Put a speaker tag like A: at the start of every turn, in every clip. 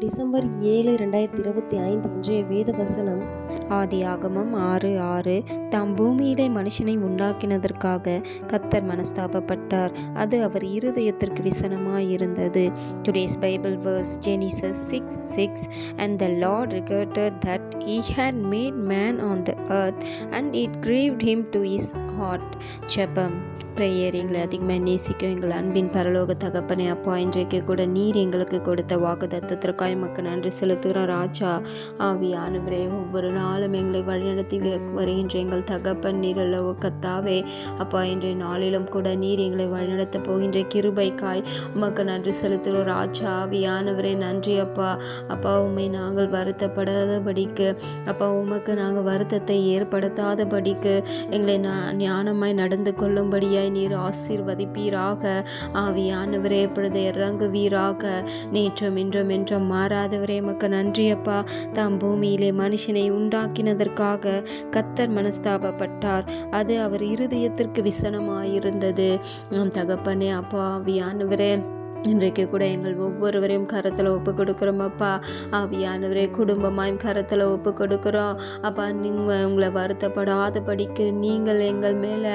A: December ஏழு ரெண்டாயிரத்தி இருபத்தி ஐந்து இன்றைய வேத வசனம்
B: ஆதியாகமம் ஆறு ஆறு. தாம் பூமியிலே மனுஷனை உண்டாக்கினதற்காக கத்தர் மனஸ்தாபப்பட்டார். அது அவர் இருதயத்திற்கு விசனமாயிருந்தது. Today's Bible verse Genesis six six and the Lord regarded that he had made man on the earth and it grieved him to his heart. ஜெபம் ப்ரேயர் எங்களை அதிகமாக நேசிக்கும் எங்கள் அன்பின் பரலோக தகப்பனே அப்பா இன்றைக்கு கூட நீர் எங்களுக்கு கொடுத்த வாக்கு தத்தத்திற்காய் மக்கள் நன்றி செலுத்துகிறோம் ராஜா ஆவியானவரே. ஒவ்வொரு நாளும் எங்களை வழிநடத்தி வருகின்ற எங்கள் தகப்பன் நீர் அல்லவோ கத்தாவே. அப்பா இன்றைய நாளிலும் கூட நீர் எங்களை வழிநடத்த போகின்ற கிருபைக்காய் உமக்கு நன்றி செலுத்துகிறோம் ராஜா ஆவியானவரே. நன்றி அப்பா. அப்பா உண்மை நாங்கள் வருத்தப்படாதபடிக்கு அப்பா உமக்கு நாங்கள் வருத்தத்தை ஏற்படுத்தாதபடிக்கு எங்களை நா- ஞானமாய் நடந்து கொள்ளும்படியாய் நீர் ஆசீர்வதிப்பீராக. ஆவியானவரே இப்பொழுது இறங்குவீராக. நேற்றும் இன்றும் என்றும் மாறாதவரே எமக்கு நன்றியப்பா. தாம் பூமியிலே மனுஷனை உண்டாக்கினதற்காக கத்தர் மனஸ்தாபப்பட்டார். அது அவர் இருதயத்திற்கு விசனமாயிருந்தது. நம் தகப்பனே அப்பா ஆவியானவரே. இன்றைக்கு கூட எங்கள் ஒவ்வொருவரையும் கரத்தில் ஒப்பு கொடுக்குறோம் அப்பா. ஆவியானவரே குடும்பமாயும் கரத்தில் ஒப்பு கொடுக்குறோம். அப்பா நீங்கள் உங்களை வருத்தப்படாத படிக்கு நீங்கள் எங்கள் மேலே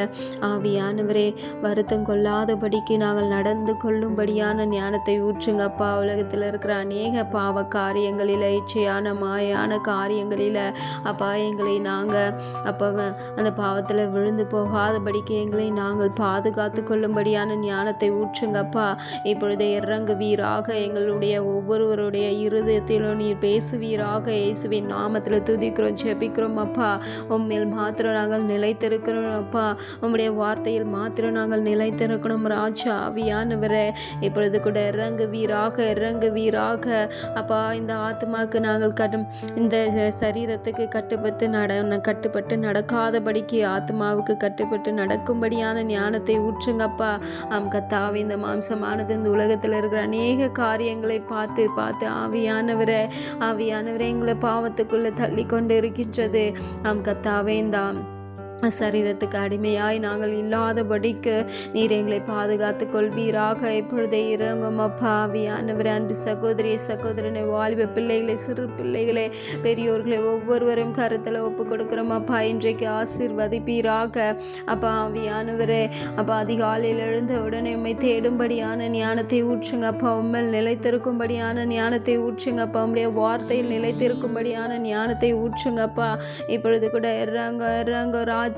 B: ஆவியானவரே வருத்தம் கொள்ளாத படிக்கு நாங்கள் நடந்து கொள்ளும்படியான ஞானத்தை ஊற்றுங்க அப்பா. உலகத்தில் இருக்கிற அநேக பாவ காரியங்களில் இச்சையான மாயான காரியங்களில் அப்பா எங்களை நாங்கள் அப்போ அந்த பாவத்தில் விழுந்து போகாத படிக்கு எங்களை நாங்கள் பாதுகாத்து கொள்ளும்படியான ஞானத்தை ஊற்றுங்கப்பா இப்பொழுது இறங்குவீராக. எங்களுடைய ஒவ்வொருவருடைய இருதயத்திலும் நீர் பேசுவீராக. இயேசுவின் நாமத்தில் துதிக்கிறோம் ஜெபிக்கிறோம் அப்பா. உண்மையில் மாத்திரம் நாங்கள் நிலைத்திருக்கிறோம் அப்பா. உம்முடைய வார்த்தையில் மாத்திரம் நாங்கள் நிலைத்திருக்கணும் ராஜா ஆவியானவரே. இப்பொழுது கூட இறங்குவீராக இறங்குவீராக. அப்பா இந்த ஆத்மாக்கு நாங்கள் கடும் இந்த சரீரத்துக்கு கட்டுப்பட்டு நட கட்டுப்பட்டு நடக்காதபடிக்கு ஆத்மாவுக்கு கட்டுப்பட்டு நடக்கும்படியான ஞானத்தை ஊற்றுங்கப்பா. ஆம் கத்தாவே இந்த மாம்சமானது இந்த உலகத்தில் இருக்கிற அநேக காரியங்களை பார்த்து பார்த்து ஆவியானவரை ஆவியானவரை எங்களை பாவத்துக்குள்ளே தள்ளி கொண்டு இருக்கின்றது ஆம் கத்தாவே சரீரத்துக்கு அடிமையாய் நாங்கள் இல்லாதபடிக்கு நீர் எங்களை பாதுகாத்து கொள்வீராக. இப்பொழுதே இறங்கும் அப்பாவியானவரே அன்பு சகோதரி சகோதரனை வாலிப பிள்ளைகளை சிறு பிள்ளைகளை பெரியோர்களை ஒவ்வொருவரும் கருத்தில் ஒப்பு கொடுக்குறோம் அப்பா. இன்றைக்கு ஆசிர்வதிப்பீராக. அப்பா ஆவியானவரே அப்பா அதிகாலையில் எழுந்த உடனே உண்மை தேடும்படியான ஞானத்தை ஊற்றுங்க அப்பா. உண்மையில் நிலைத்திருக்கும்படியான ஞானத்தை ஊற்றுங்க அப்பா. உம்முடைய வார்த்தையில் நிலைத்திருக்கும்படியான ஞானத்தை ஊற்றுங்கப்பா இப்பொழுது கூட இறங்க இறங்க ராஜ்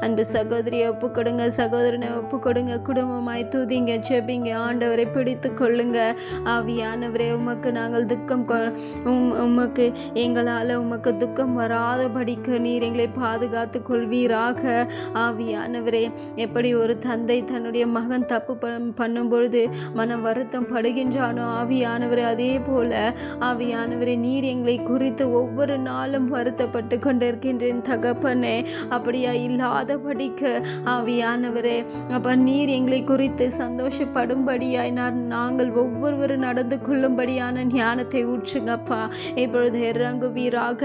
B: அன்பு சகோதரியை ஒப்பு கொடுங்க. சகோதரனை ஒப்பு கொடுங்க. குடும்பமாய் தூதிங்க செபிங்க ஆண்டவரை பிடித்து கொள்ளுங்க. ஆவியானவரே உமக்கு நாங்கள் துக்கம் கொ- உம் உமக்கு எங்களால் உமக்கு துக்கம் வராதபடிக்கு நீர் எங்களை பாதுகாத்து கொள்வீராக. ஆவியானவரே எப்படி ஒரு தந்தை தன்னுடைய மகன் தப்பு பண்- பண்ணும் பொழுது மனம் வருத்தம் படுகின்றானோ ஆவியானவரே அதே போல ஆவியானவரே நீர் எங்களை குறித்து ஒவ்வொரு நாளும் வருத்தப்பட்டு கொண்டிருக்கின்றேன் தகப்பனே. அப்படியா இல்லாதபடிக்கு ஆவியானவரே அப்போ நீர் எங்களை குறித்து சந்தோஷப்படும்படியாய் நான் நாங்கள் ஒவ்வொருவரும் நடந்து கொள்ளும்படியான ஞானத்தை ஊற்றுங்கப்பா இப்பொழுது இறங்குவீராக.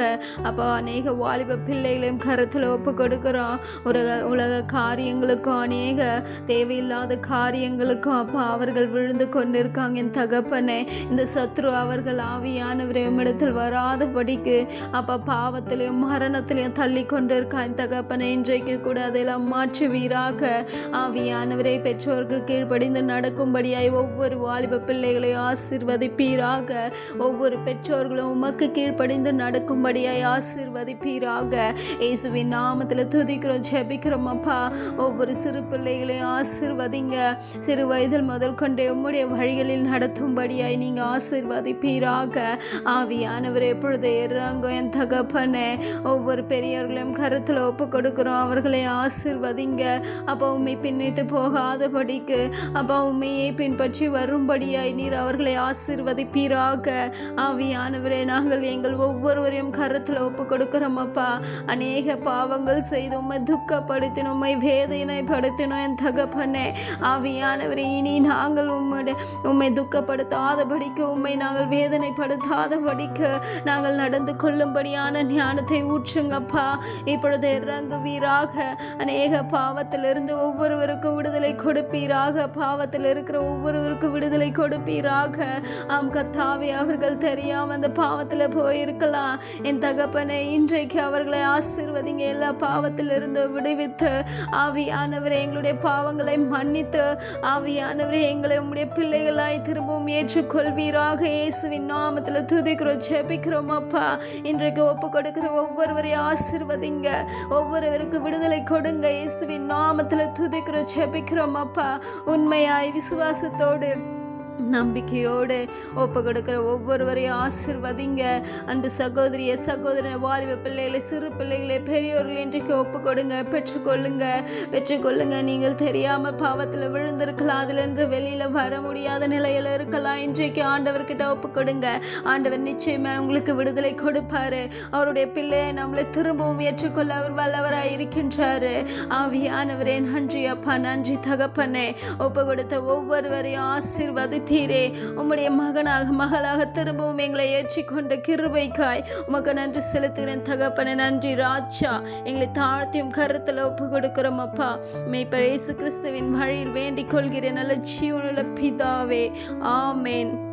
B: அப்போ அநேக வாலிப பிள்ளைகளையும் கருத்தில் ஒப்பு கொடுக்குறோம் உலக உலக காரியங்களுக்கும் அநேக தேவையில்லாத காரியங்களுக்கும் அப்பா அவர்கள் விழுந்து கொண்டிருக்காங்க. என் தகப்பனே இந்த சத்ரு அவர்கள் ஆவியானவரை உம்மிடத்தில் வராதபடிக்கு அப்பா பாவத்திலையும் மரணத்திலையும் தள்ளி கொண்டிருக்கான் என் தகப்பனே இன்றைக்கு கூட அதெல்லாம் மாற்றுவீராக. ஆவியானவரை பெற்றோருக்கு கீழ்ப்படிந்து நடக்கும்படியாய் ஒவ்வொரு வாலிப பிள்ளைகளை ஆசிர்வதிப்பீராக. ஒவ்வொரு பெற்றோர்களும் உமக்கு கீழ்ப்படிந்து நடக்கும்படியாய் ஆசிர்வதிப்பீராக. இயேசுவின் நாமத்தில் துதிக்கிறோம் ஜெபிக்கிறோம் அப்பா. ஒவ்வொரு சிறு பிள்ளைகளையும் ஆசிர்வதிங்க. சிறு வயதில் முதல் கொண்டே உம்முடைய வழிகளில் நடத்தும்படியாய் நீங்கள் ஆசீர்வதிப்பீராக. ஆவியானவர் எப்பொழுது இறங்கும் என் தகப்பனே. ஒவ்வொரு பெரியவர்களையும் கருத்தில் ஒப்பு கொடுக்குறோம். அவர்களை ஆசீர்வதிங்க. அப்பா உண்மை பின்னிட்டு போகாதபடிக்கு அப்பா உண்மையை பின்பற்றி வரும்படியாய் நீர் அவர்களை ஆசீர்வதிப்பீராக. ஆவியானவரே நாங்கள் எங்கள் ஒவ்வொருவரையும் கருத்தில் ஒப்பு கொடுக்கிறோம் அப்பா. அநேக பாவங்கள் செய்து உண்மை துக்கப்படுத்தினோம் உண்மை வேதனைப்படுத்தினோம் என் தகப்பனே. ஆவியானவரே இனி நாங்கள் உம்முடைய உண்மை துக்கப்படுத்தாதபடிக்கு உண்மை நாங்கள் வேதனைப்படுத்தாதபடிக்கு நாங்கள் நடந்து கொள்ளும்படியான ஞானத்தை ஊற்றுங்கப்பா. இப்பொழுது இறங்குவி செய்வீராக அநேக பாவத்திலிருந்து ஒவ்வொருவருக்கும் விடுதலை கொடுப்பீராக. பாவத்தில் இருக்கிற ஒவ்வொருவருக்கும் விடுதலை கொடுப்பீராக. ஆம் கத்தாவே அவர்கள் தெரியாம அந்த பாவத்தில் போயிருக்கலாம். என் தகப்பனை இன்றைக்கு அவர்களை ஆசீர்வதிங்க. எல்லா பாவத்திலிருந்து விடுவித்து ஆவியானவரை எங்களுடைய பாவங்களை மன்னித்து ஆவியானவரை எங்களை உம்முடைய பிள்ளைகளாய் திரும்பவும் ஏற்றுக்கொள்வீராக. இயேசுவின் நாமத்தில் துதிக்கிறோம் ஜெபிக்கிறோம் அப்பா. இன்றைக்கு ஒப்பு கொடுக்கிற ஒவ்வொருவரையும் ஆசிர்வதிங்க. அவருக்கு விடுதலை கொடுங்க. இயேசுவின் நாமத்தில் துதிக்கிறோம் ஜெபிக்கிறோம் அப்பா. உண்மையாய் விசுவாசத்தோடு நம்பிக்கையோடு ஒப்பு கொடுக்குற ஒவ்வொருவரையும் ஆசிர்வதிங்க. அன்பு சகோதரிய சகோதரன் வாலிப பிள்ளைகளை சிறு பிள்ளைகளை பெரியோர்கள் இன்றைக்கு ஒப்பு கொடுங்க பெற்றுக்கொள்ளுங்க. பெற்றுக்கொள்ளுங்க. நீங்கள் தெரியாமல் பாவத்தில் விழுந்திருக்கலாம். அதுலேருந்து வெளியில் வர முடியாத நிலையில் இருக்கலாம். இன்றைக்கு ஆண்டவர்கிட்ட ஒப்பு கொடுங்க. ஆண்டவர் நிச்சயமாக உங்களுக்கு விடுதலை கொடுப்பார். அவருடைய பிள்ளையை நம்மளை திரும்பவும் ஏற்றுக்கொள்ள அவர் வல்லவராக இருக்கின்றாரு. ஆவியானவரே நன்றி அப்பா நன்றி தகப்பனே. ஒப்பு கொடுத்த ஒவ்வொருவரையும் தீரே. உம்முடைய மகனாக மகளாக திரும்பவும் எங்களை ஏற்றிக்கொண்ட கிருபைக்காய். உமக்கு நன்றி செலுத்துகிறேன் தகப்பன. நன்றி ராஜா. எங்களை தாழ்த்தியும் கருத்தில் ஒப்பு கொடுக்கிறோம் அப்பா மெய்ப்பர் இயேசு கிறிஸ்துவின் வழியில் வேண்டிக் கொள்கிறேன். நல்ல ஜீவனுள்ள பிதாவே. ஆமேன்.